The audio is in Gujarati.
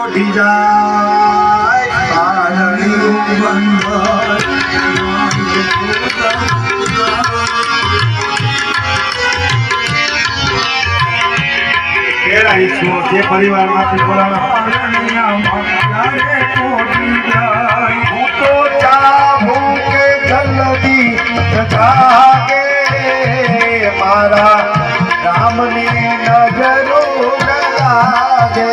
કોઠી જાય. પારણી બંધ. પરિવારમાંથી બોલાવા પારણીયા કોઠી જાય હું તો ચાહું કે જલ્દી મારા રામની નજરો લાગે.